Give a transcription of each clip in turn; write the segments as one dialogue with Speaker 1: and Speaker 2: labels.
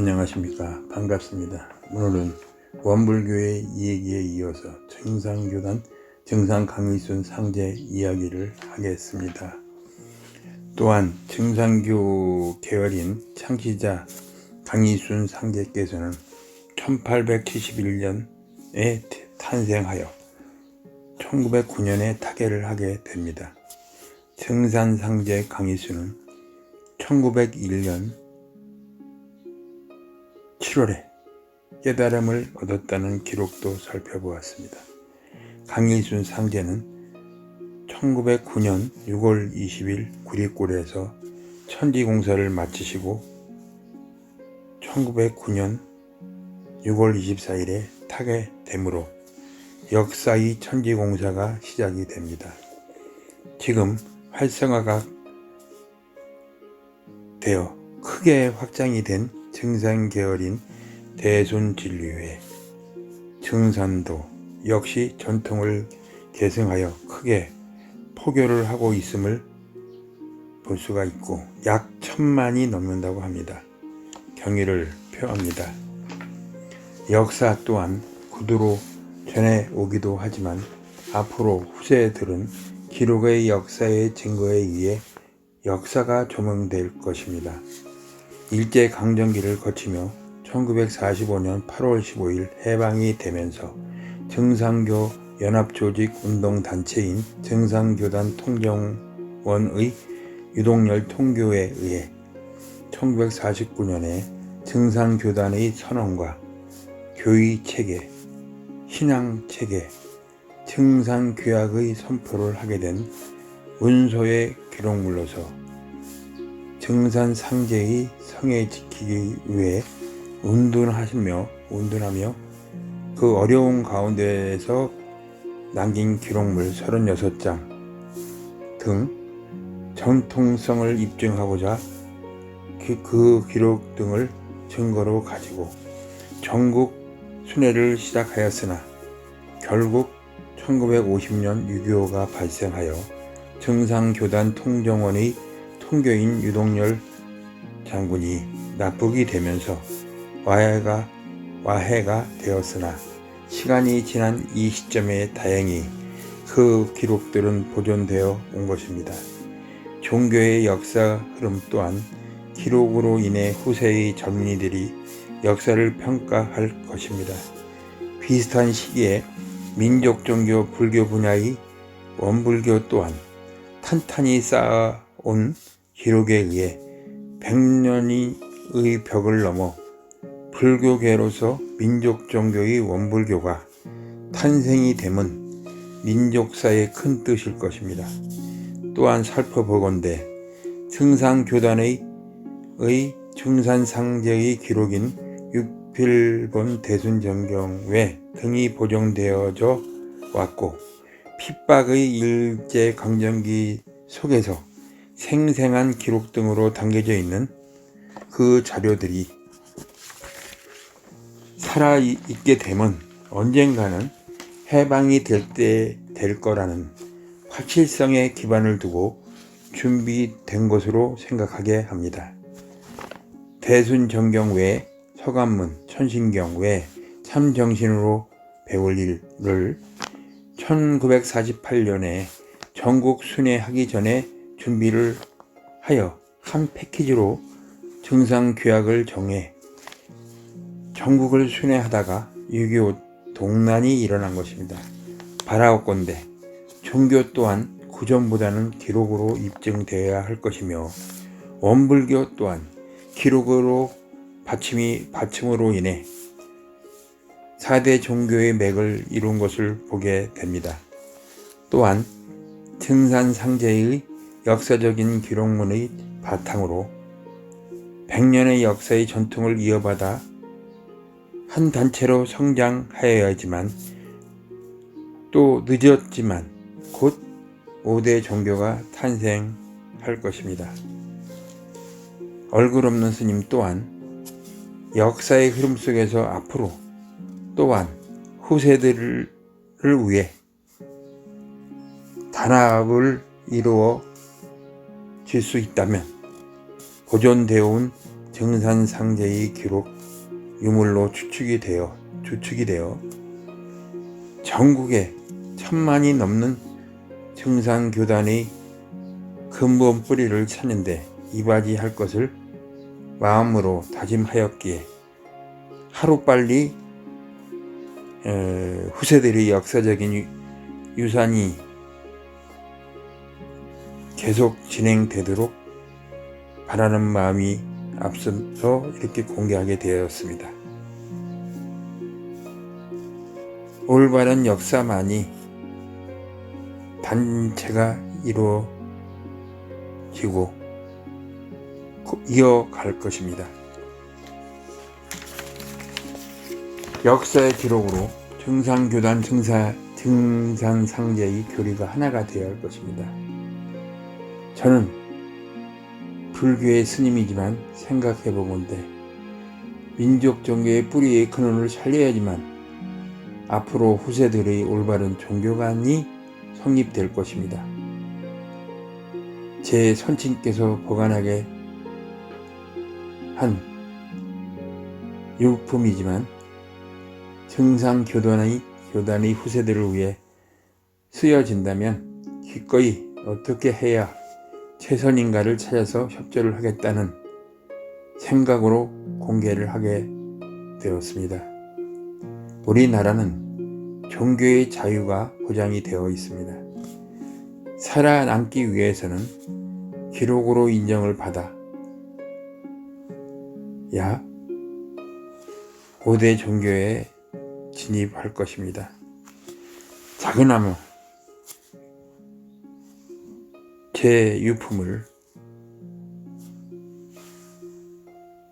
Speaker 1: 안녕하십니까. 반갑습니다. 오늘은 원불교의 이야기에 이어서 정상교단 정상 강의순 상제 이야기를 하겠습니다. 또한 정상교 계열인 창시자 강의순 상제께서는 1871년에 탄생하여 1909년에 타계를 하게 됩니다. 정산상제 강의수는 1901년 7월에 깨달음을 얻었다는 기록도 살펴보았습니다. 강일순 상제는 1909년 6월 20일 구리골에서 천지공사를 마치시고 1909년 6월 24일에 타게 되므로 역사의 천지공사가 시작이 됩니다. 지금 활성화가 되어 크게 확장이 된 증산 계열인 대손진리회 증산도 역시 전통을 계승하여 크게 포교를 하고 있음을 볼 수가 있고 약 천만이 넘는다고 합니다. 경의를 표합니다. 역사 또한 구두로 전해 오기도 하지만 앞으로 후세들은 기록의 역사의 증거에 의해 역사가 조명될 것입니다. 일제 강점기를 거치며 1945년 8월 15일 해방이 되면서 정상교 연합조직 운동단체인 정상교단 통정원의 유동열 통교에 의해 1949년에 정상교단의 선언과 교의 체계, 신앙 체계, 정상규약의 선포를 하게 된 문서의 기록물로서 정산 상제의 성에 지키기 위해 운둔하시며 운둔하며 그 어려운 가운데에서 남긴 기록물 36장 등 전통성을 입증하고자 그, 그 기록 등을 증거로 가지고 전국 순회를 시작하였으나 결국 1950년 6.25가 발생하여 정상교단 통정원의 통교인 유동열 장군이 납북이 되면서 와해가, 와해가 되었으나 시간이 지난 이 시점에 다행히 그 기록들은 보존되어 온 것입니다. 종교의 역사 흐름 또한 기록으로 인해 후세의 젊은이들이 역사를 평가할 것입니다. 비슷한 시기에 민족 종교 불교 분야의 원불교 또한 탄탄히 쌓아온 기록에 의해 백년의 벽을 넘어 불교계로서 민족 종교의 원불교가 탄생이 됨은 민족사의 큰 뜻일 것입니다. 또한 살펴보건대 승상교단의 의 중산상제의 기록인 6필본 대순정경 외 등이 보존되어져 왔고 핍박의 일제 강점기 속에서 생생한 기록 등으로 담겨져 있는 그 자료들이 살아있게 되면 언젠가는 해방이 될 때 될 거라는 확실성에 기반을 두고 준비된 것으로 생각하게 합니다. 대순정경 외 서간문, 천신경 외 참정신으로 배울 일을 1948년에 전국 순회하기 전에 준비를 하여 한 패키지로 정상 규약을 정해 전국을 순회하다가 6.25 동란이 일어난 것입니다. 바라옵건대 종교 또한 구전보다는 기록으로 입증되어야 할 것이며 원불교 또한 기록으로 받침이 받침으로 인해 4대 종교의 맥을 이룬 것을 보게 됩니다. 또한 증산상제의 역사적인 기록문의 바탕으로 100년의 역사의 전통을 이어받아 한 단체로 성장하여야지만 또 늦었지만 곧 5대 종교가 탄생할 것입니다. 얼굴 없는 스님 또한 역사의 흐름 속에서 앞으로 또한 후세들을 위해 단합을 이루어 질 수 있다면 보존되어 온 정산상제의 기록 유물로 추측이 되어 추측이 되어 전국에 천만이 넘는 정상교단의 근본 뿌리를 찾는데 이바지할 것을 마음으로 다짐하였기에 하루빨리 에, 후세들의 역사적인 유- 유산이 계속 진행되도록 바라는 마음이 앞서서 이렇게 공개하게 되었습니다. 올바른 역사만이 단체가 이루어지고 고- 이어갈 것입니다. 역사의 기록으로 정상교단 증사, 증산상제의 교리가 하나가 되어야 할 것입니다. 저는 불교의 스님이지만 생각해 보건대 민족 종교의 뿌리의 근원을 살려야지만 앞으로 후세들의 올바른 종교관이 성립될 것입니다. 제 선친께서 보관하게 한 유품이지만 정상 교단의 교단의 후세들을 위해 쓰여진다면 기꺼이 어떻게 해야 최선인가를 찾아서 협조를 하겠다는 생각으로 공개를 하게 되었습니다. 우리나라는 종교의 자유가 보장이 되어 있습니다. 살아남기 위해서는 기록으로 인정을 받아 야 5대 종교에 진입할 것입니다. 작은 나무 제 유품을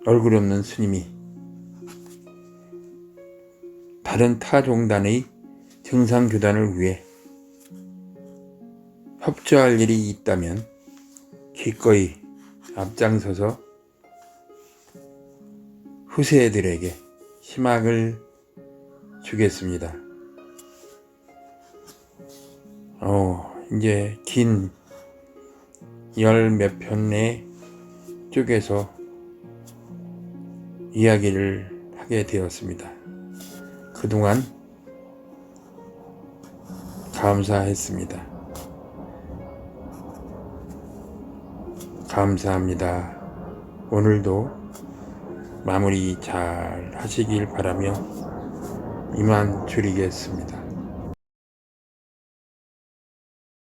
Speaker 1: 얼굴 없는 스님이 다른 타 종단의 정상 교단을 위해 협조할 일이 있다면 기꺼이 앞장서서 후세들에게 희망을 주겠습니다. 어, 이제 긴 열 몇 편의 쪽에서 이야기를 하게 되었습니다. 그동안 감사했습니다. 감사합니다. 오늘도 마무리 잘 하시길 바라며 이만 줄이겠습니다.